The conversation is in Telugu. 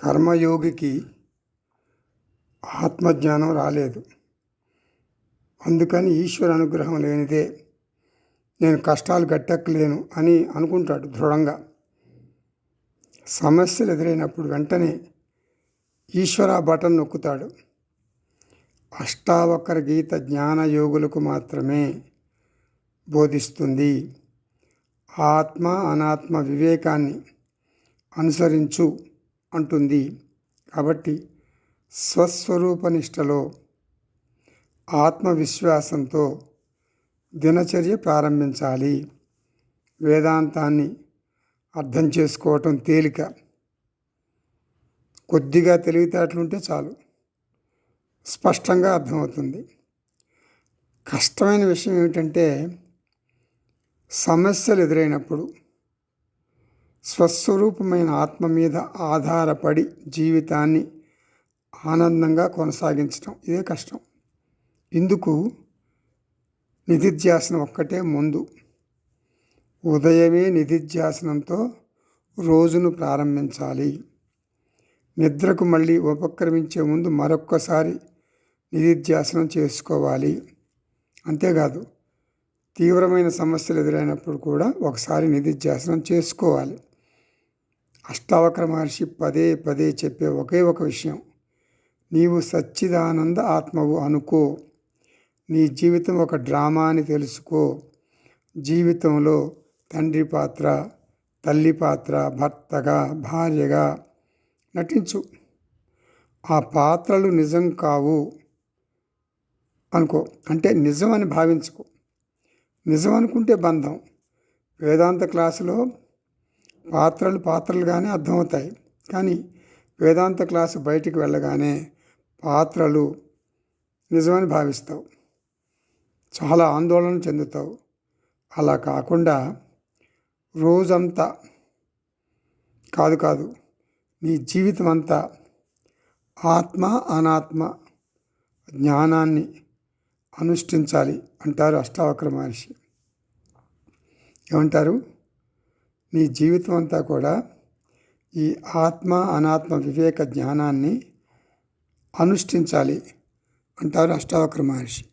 కర్మయోగికి ఆత్మజ్ఞానం రాలేదు. అందుకని ఈశ్వర అనుగ్రహం లేనిదే నేను కష్టాలు గట్టెక్కలేను అని అనుకుంటాడు దృఢంగా. సమస్యలు ఎదురైనప్పుడు వెంటనే ఈశ్వర బటన్ నొక్కుతాడు. అష్టావకర గీత జ్ఞాన యోగులకు మాత్రమే బోధిస్తుంది. ఆత్మ అనాత్మ వివేకాన్ని అనుసరించు. అంటుంది. కాబట్టి స్వస్వరూపనిష్టలో ఆత్మవిశ్వాసంతో దినచర్య ప్రారంభించాలి. వేదాంతాన్ని అర్థం చేసుకోవటం తేలిక. కొద్దిగా తెలివితేటలుంటే చాలు. స్పష్టంగా అర్థమవుతుంది. కష్టమైన విషయం ఏమిటంటే సమస్యలు ఎదురైనప్పుడు స్వస్వరూపమైన ఆత్మ మీద ఆధారపడి జీవితాన్ని ఆనందంగా కొనసాగించడం ఇదే కష్టం. ఇందుకు నిధిధ్యాసనం ఒక్కటే ముందు. ఉదయమే నిధిధ్యాసనంతో రోజును ప్రారంభించాలి. నిద్రకు మళ్ళీ ఉపక్రమించే ముందు మరొక్కసారి నిధిధ్యాసనం చేసుకోవాలి. అంతేకాదు తీవ్రమైన సమస్యలు ఎదురైనప్పుడు కూడా ఒకసారి నిధిధ్యాసనం చేసుకోవాలి. అష్టావక్ర మహర్షి పదే పదే చెప్పే ఒకే ఒక విషయం. నీవు సచ్చిదానంద ఆత్మవు అనుకో. నీ జీవితం ఒక డ్రామా అని తెలుసుకో. జీవితంలో తండ్రి పాత్ర తల్లి పాత్ర భర్తగా భార్యగా నటించు. ఆ పాత్రలు నిజం కావు అనుకో. అంటే నిజం అని భావించుకో. నిజం అనుకుంటే బంధం. వేదాంత క్లాసులో పాత్రలు పాత్రలుగానే అర్థమవుతాయి. కానీ వేదాంత క్లాసు బయటికి వెళ్ళగానే పాత్రలు నిజమని భావిస్తావు. చాలా ఆందోళన చెందుతావు. అలా కాకుండా రోజంతా కాదు కాదు నీ జీవితం అంతా ఆత్మ అనాత్మ జ్ఞానాన్ని అనుష్ఠించాలి అంటారు అష్టావక్ర మహర్షి. ఏమంటారు? మీ జీవితం అంతా కూడా ఈ ఆత్మ అనాత్మ వివేక జ్ఞానాన్ని అనుష్ఠించాలి అంటారు అష్టావక్ర మహర్షి.